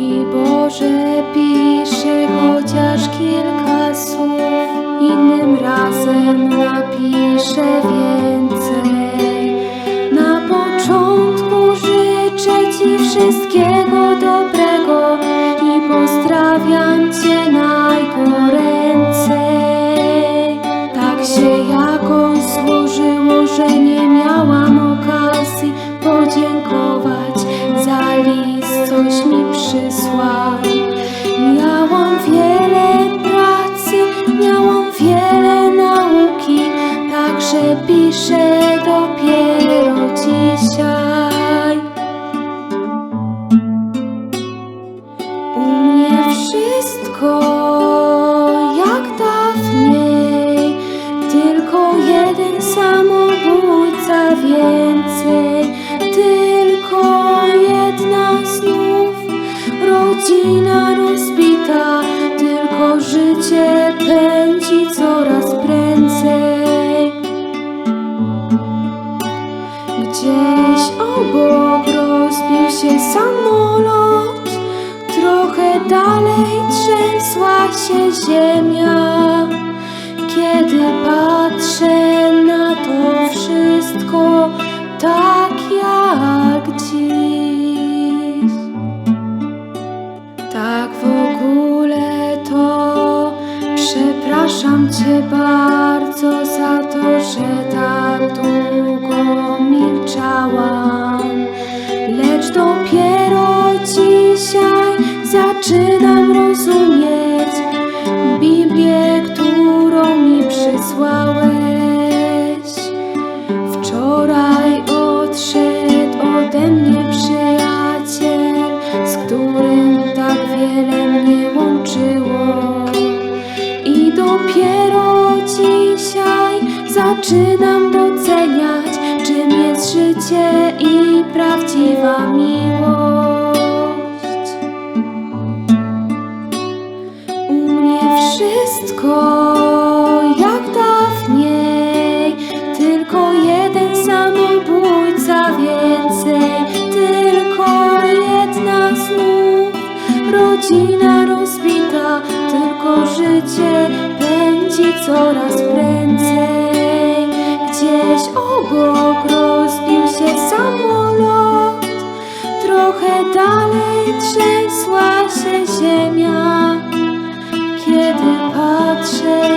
I Boże pisze chociaż kilka słów, innym razem napiszę więcej. Na początku życzę Ci wszystkiego dobrego i pozdrawiam Cię najgoręcej. Tak się jakoś złożyło, że nie miałam okazji podziękować coś mi się samolot, trochę dalej trzęsła się ziemia. Kiedy patrzę na to wszystko, tak jak dziś. Tak w ogóle to przepraszam Cię bardzo za to, że tak długo milczałam. Zaczynam rozumieć Biblię, którą mi przysłałeś. Wczoraj odszedł ode mnie przyjaciel, z którym tak wiele mnie łączyło. I dopiero dzisiaj zaczynam doceniać, czym jest życie i prawdziwa miłość. Wszystko jak dawniej, tylko jeden samobójca więcej, tylko jedna znów. Rodzina rozbita, tylko życie pędzi coraz prędzej. Gdzieś obok rozbił się samolot, trochę dalej trzęsie 谁